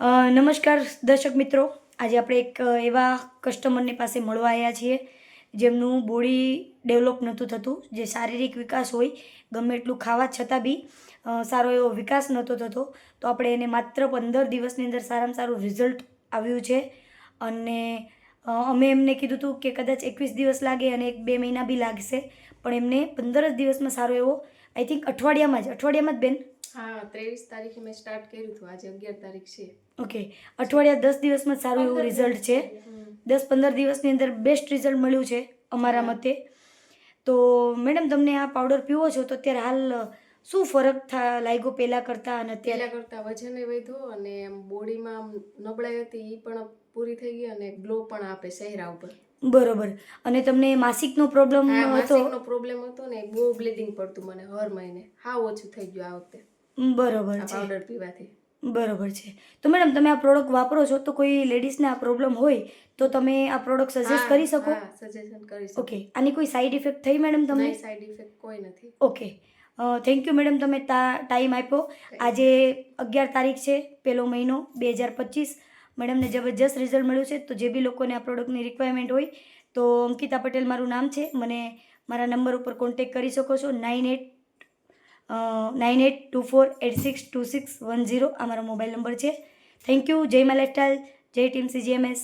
નમસ્કાર દર્શક મિત્રો. આજે આપણે એક એવા કસ્ટમરની પાસે મળવા આવ્યા છીએ, જેમનું બોડી ડેવલપ નહોતું થતું, જે શારીરિક વિકાસ હોય, ગમે એટલું ખાવા છતાં બી સારો એવો વિકાસ નહોતો થતો. તો આપણે એને માત્ર પંદર દિવસની અંદર સારામાં સારું રિઝલ્ટ આવ્યું છે. અને અમે એમને કીધું હતું કે કદાચ એકવીસ દિવસ લાગે અને એક બે મહિના બી લાગશે. પણ એમને પંદર જ દિવસમાં સારો એવો આઈ થિંક અઠવાડિયામાં જ અઠવાડિયામાં જ બેન હા ત્રેવીસ તારીખે મેં સ્ટાર્ટ કર્યું હતું. આજે અગિયાર તારીખ છે. ઓકે અઠવાડિયા દસ દિવસમાં સારું એવું રિઝલ્ટ છે. દસ પંદર દિવસની અંદર બેસ્ટ રિઝલ્ટ મળ્યું છે અમારા મતે. તો મેડમ તમને આ પાવડર પીવો છો તો અત્યારે હાલ શું ફરક થા લાગ્યો પહેલાં કરતાં અને અત્યારે? કરતાં વજન વધ્યો અને બોડીમાં નબળાઈ હતી એ પણ પૂરી થઈ ગઈ અને ગ્લો પણ આપે ચહેરા ઉપર. બરોબર. અને તમને માસિકનો પ્રોબ્લેમ હતો? માસિકનો પ્રોબ્લેમ હતો ને બહુ બ્લીડિંગ પડતું મને હર મહિને. હા ઓછું થઈ ગયું આ વખતે. બરોબર છે. પાવડર પીવાથી. બરોબર છે. તો મેડમ તમે આ પ્રોડક્ટ વાપરો છો તો કોઈ લેડીઝને આ પ્રોબ્લેમ હોય તો તમે આ પ્રોડક્ટ સજેસ્ટ કરી શકો? સજેશન કરી શકો. ઓકે આની કોઈ સાઈડ ઇફેક્ટ થઈ મેડમ તમને? સાઈડ ઇફેક્ટ કોઈ નથી. ઓકે થેન્ક યુ મેડમ તમે ટાઈમ આપ્યો. આજે અગિયાર તારીખ છે પહેલો મહિનો બે હજાર પચીસ. મેડમને જબરજસ્ત રિઝલ્ટ મળ્યું છે તો જે બી લોકોને આ પ્રોડક્ટની રિક્વાયરમેન્ટ હોય તો અંકિતા પટેલ મારું નામ છે. મને મારા નંબર ઉપર કોન્ટેક કરી શકો છો nine eight nine eight two four eight six two six one zero આ મારો મોબાઈલ નંબર છે. Thank you. Jai Ma lifestyle જય ટીમ સીજીએમએસ